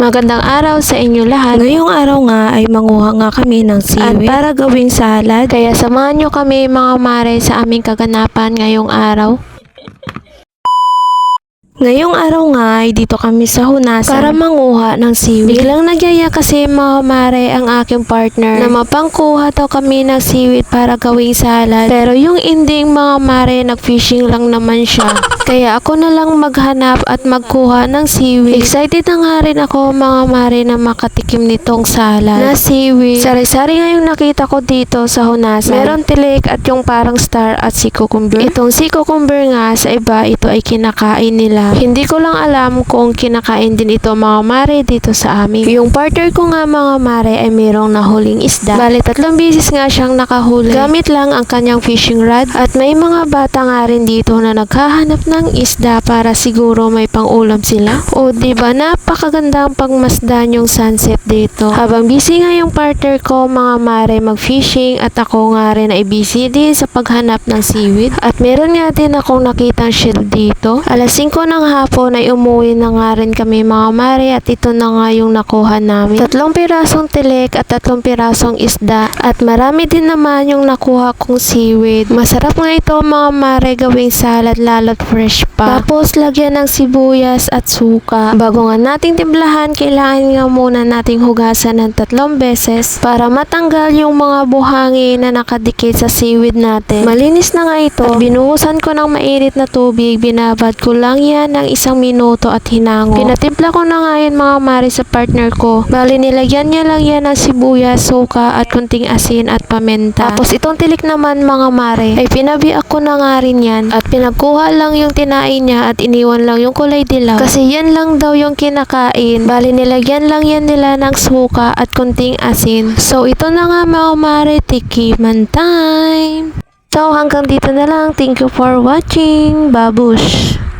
Magandang araw sa inyo lahat. Ngayong araw nga ay manguha nga kami ng seaweed at para gawing salad. Kaya samahan nyo kami mga mare sa aming kaganapan ngayong araw. Ngayong araw nga ay dito kami sa Hunasan para manguha ng seaweed. Biglang nagyaya kasi mga mare ang aking partner na mapangkuha daw kami ng seaweed para gawing salad. Pero yung ending mga mare nag-fishing lang naman siya. Kaya ako na lang maghanap at magkuha ng seaweed. Excited na nga rin ako mga mare na makatikim nitong salad na seaweed. Sari-sari nga yung nakita ko dito sa Hunasan. Meron tilik at yung parang star at si cucumber. Itong si cucumber nga sa iba ito ay kinakain nila. Hindi ko lang alam kung kinakain din ito mga mare dito sa amin. Yung partner ko nga mga mare ay mayroong nahuling isda. Bali tatlong beses nga siyang nakahuli. Gamit lang ang kanyang fishing rod at may mga bata nga rin dito na naghahanap ng isda para siguro may pangulam sila. O ba napakagandang pagmasdan yung sunset dito. Habang busy nga yung partner ko mga mare mag-fishing at ako nga rin ay busy din sa paghanap ng seaweed. At meron nga din akong nakitang shield dito. Alas 5 ng hapon ay umuwi na nga rin kami mga mare at ito na nga yung nakuha namin. Tatlong pirasong tilik at tatlong pirasong isda at marami din naman yung nakuha kong seaweed. Masarap nga ito mga mare gawing salad lalo't fresh pa. Tapos lagyan ng sibuyas at suka. Bago nga nating timplahan, kailangan nga muna nating hugasan ng tatlong beses para matanggal yung mga buhangin na nakadikit sa seaweed natin. Malinis na nga ito. At binuhusan ko ng mainit na tubig. Binabad ko lang yan ng isang minuto at hinango. Pinatimpla ko na nga yan mga mare sa partner ko. Bali nilagyan niya lang yan ng sibuyas, suka at kunting asin at pamenta. Tapos itong tilik naman mga mare ay pinabiak ko na nga rin yan at pinagkuha lang yung tinain niya at iniwan lang yung kulay dilaw. Kasi yan lang daw yung kinakain. Bali nilagyan lang yan nila ng suka at kunting asin. So ito na nga mga mare, tikiman time! So hanggang dito na lang. Thank you for watching. Babush!